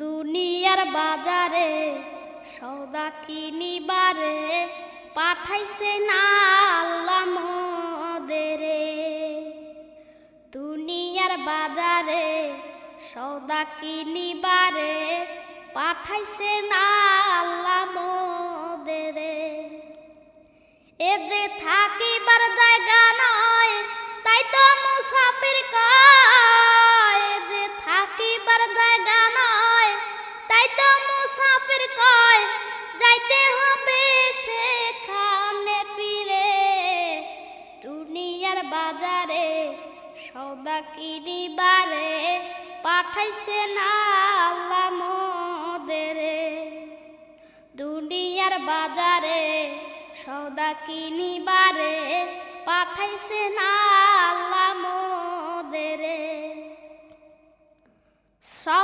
দুনিয়ার বাজারে সৌদা কিনিবারে পাঠাইছে না আল্লাহ মোদেরে। দুনিয়ার বাজারে সৌদা কিনিবারে পাঠাইছে না আল্লাহ মুসাফির কয়, যাইতে হবে সেখানে ফিরে। দুনিয়ার বাজারে সৌদা কিনিবারে পাঠাইছে না আল্লাহ মোদেরে। দুনিয়ার বাজারে সৌদা কিনিবারে পাঠাইছে না আল্লাহ মোদেরে। সব